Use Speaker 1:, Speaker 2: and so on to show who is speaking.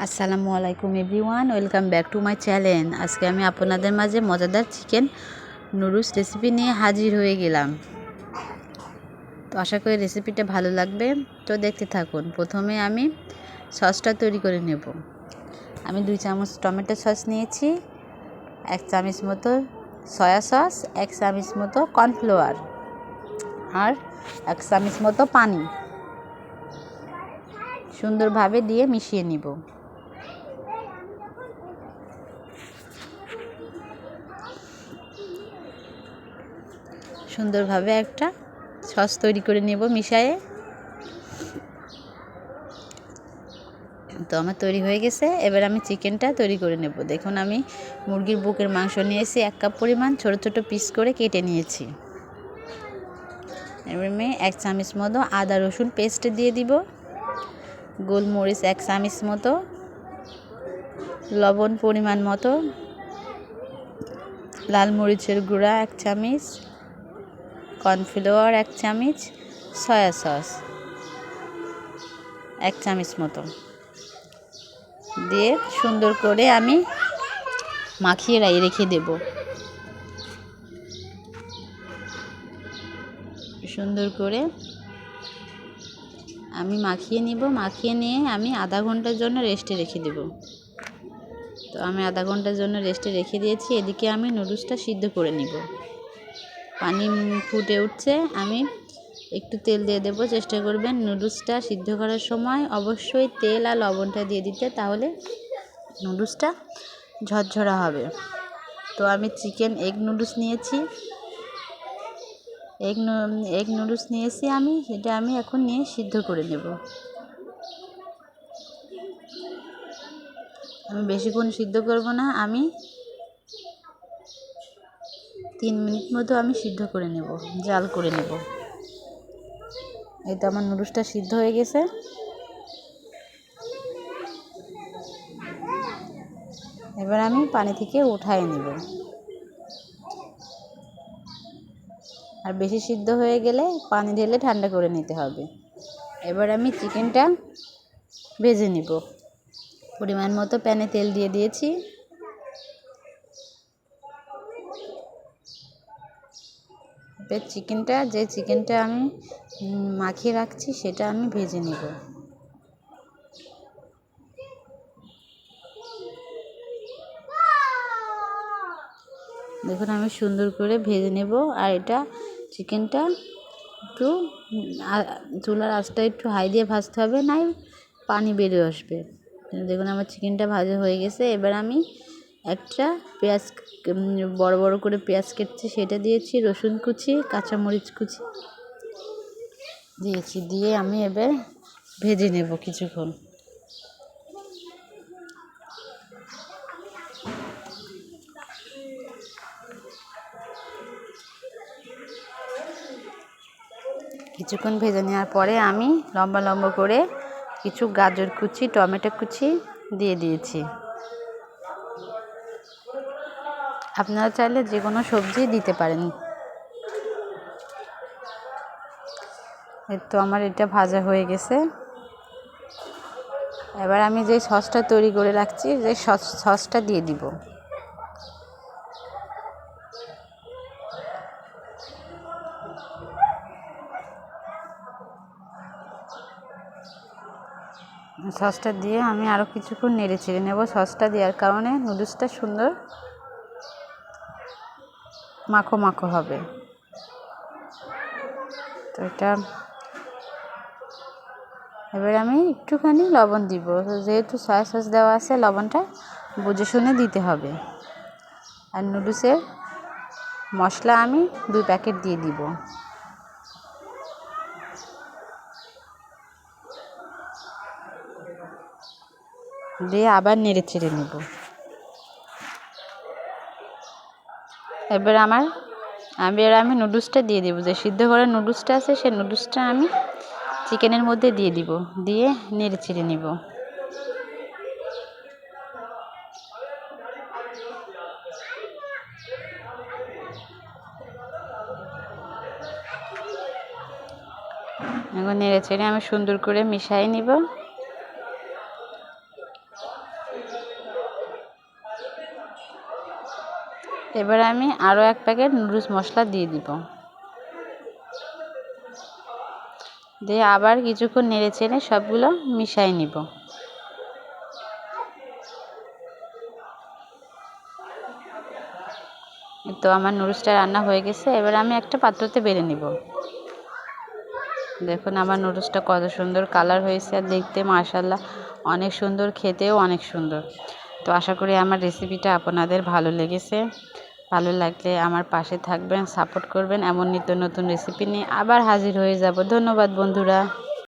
Speaker 1: আসসালামু আলাইকুম everyone, welcome back to my channel. আজকে আমি আপনাদের মাঝে মজাদার চিকেন নুডলস রেসিপি নিয়ে হাজির হয়ে গেলাম। তো আশা করি রেসিপিটা ভালো লাগবে। তো দেখতে থাকুন, প্রথমে আমি সসটা তৈরি করে নেব। আমি দুই চামচ টমেটো সস নিয়েছি, এক চামচ মতো সয়া সস, এক চামচ মতো কর্নফ্লাওয়ার, আর এক চামচ মতো পানি। সুন্দরভাবে দিয়ে মিশিয়ে নিব। সুন্দরভাবে একটা সস তৈরি করে নেব মিশায়ে। তো আমার তৈরি হয়ে গেছে। এবার আমি চিকেনটা তৈরি করে নেব। দেখুন, আমি মুরগির বুকের মাংস নিয়েছি এক কাপ পরিমাণ ছোট ছোট পিস করে কেটে নিয়েছি। এবার আমি এক চামচ মতো আদা রসুন পেস্ট দিয়ে দিব। গোলমরিচ এক চামচ মতো। লবণ পরিমাণ মতো। লাল মরিচের গুঁড়া এক চামচ। কর্নফ্লাওয়ার এক চামচ, সয়া সস এক চামচ মতো। দিয়ে সুন্দর করে আমি মাখিয়ে রাই রেখে দেব। সুন্দর করে আমি মাখিয়ে নিব, মাখিয়ে নিয়ে আমি আধা ঘণ্টার জন্য রেস্টে রেখে দেব। তো আমি আধা ঘণ্টার জন্য রেস্টে রেখে দিয়েছি, এদিকে আমি নুডলসটা সিদ্ধ করে নিব। পানি ফুটে উঠছে, আমি একটু তেল দিয়ে দেবো। চেষ্টা করবেন নুডলসটা সিদ্ধ করার সময় অবশ্যই তেল আর লবণটা দিয়ে দিতে, তাহলে নুডলসটা ঝরঝরা হবে। তো আমি চিকেন এগ নুডলস নিয়েছি। এগ এগ নুডলস নিয়েছি আমি সেটা আমি এখন নিয়ে সিদ্ধ করে নেব। আমি বেশিক্ষণ সিদ্ধ করব না, আমি মিনিট মতো আমি সিদ্ধ করে নেব, জাল করে নেব। এই তো আমার নুডলসটা সিদ্ধ হয়ে গেছে। এবার আমি পানি থেকে উঠায় নেব। আর বেশি সিদ্ধ হয়ে গেলে পানি ঢেলে ঠান্ডা করে নিতে হবে। এবার আমি চিকেনটা ভেজে নিব। পরিমাণ মতো প্যানে তেল দিয়ে দিয়েছি। এবার চিকেনটা, যে চিকেনটা আমি মাখিয়ে রাখছি, সেটা আমি ভেজে নেব। দেখুন, আমি সুন্দর করে ভেজে নেব, আর এটা চিকেনটা একটু চুলার আঁচটা একটু হাই দিয়ে ভাজতে হবে, নাই পানি বেরিয়ে আসবে। দেখুন, আমার চিকেনটা ভাজা হয়ে গেছে, এবার আমি একটা পেঁয়াজ বড় বড় করে পেঁয়াজ কেটেছি সেটা দিয়েছি, রসুন কুচি, কাঁচামরিচ কুচি দিয়েছি, দিয়ে আমি এবার ভেজে নেব কিছুক্ষণ। কিছুক্ষণ ভেজে নেওয়ার পরে আমি লম্বা লম্বা করে কিছু গাজর কুচি, টমেটো কুচি দিয়ে দিয়েছি। আপনারা চাইলে যে কোনো সবজি দিতে পারেন। তো আমার এটা ভাজা হয়ে গেছে। এবার আমি যে সসটা তৈরি করে রাখছি, যে সসটা দিয়ে দিব। সসটা দিয়ে আমি আরও কিছুক্ষণ নেড়ে চেড়ে নেব। সসটা দেওয়ার কারণে নুডলসটা সুন্দর মাখো মাখো হবে। তো এটা এবার আমি একটুখানি লবণ দিব। যেহেতু সয়া সস দেওয়া আছে, লবণটা বুঝে শুনে দিতে হবে। আর নুডলসের মশলা আমি দুই প্যাকেট দিয়ে দিব। দিয়ে আবার নেড়ে চেড়ে নেব। এবার আমার এবার আমি নুডলসটা দিয়ে দেবো। যে সিদ্ধ করা নুডলসটা আছে সেই নুডলসটা আমি চিকেনের মধ্যে দিয়ে দিব। দিয়ে নেড়ে চেড়ে নেব। এখন নেড়ে চেড়ে আমি সুন্দর করে মিশাই নিব। এবার আমি আরও এক প্যাকেট নুডলস মশলা দিয়ে দিব। দিয়ে আবার কিছুক্ষণ নেড়ে চেড়ে সবগুলো মিশাই নিব। তো আমার নুডলসটা রান্না হয়ে গেছে, এবার আমি একটা পাত্রতে বেড়ে নিব। দেখুন আমার নুডলসটা কত সুন্দর কালার হয়েছে আর দেখতে মাশাল্লাহ অনেক সুন্দর, খেতেও অনেক সুন্দর। তো আশা করি আমার রেসিপিটা আপনাদের ভালো লেগেছে। ভালো লাগলে আমার পাশে থাকবেন সাপোর্ট করবেন। এমন নিত্য নতুন রেসিপি নিয়ে আবার হাজির হয়ে যাব। ধন্যবাদ বন্ধুরা।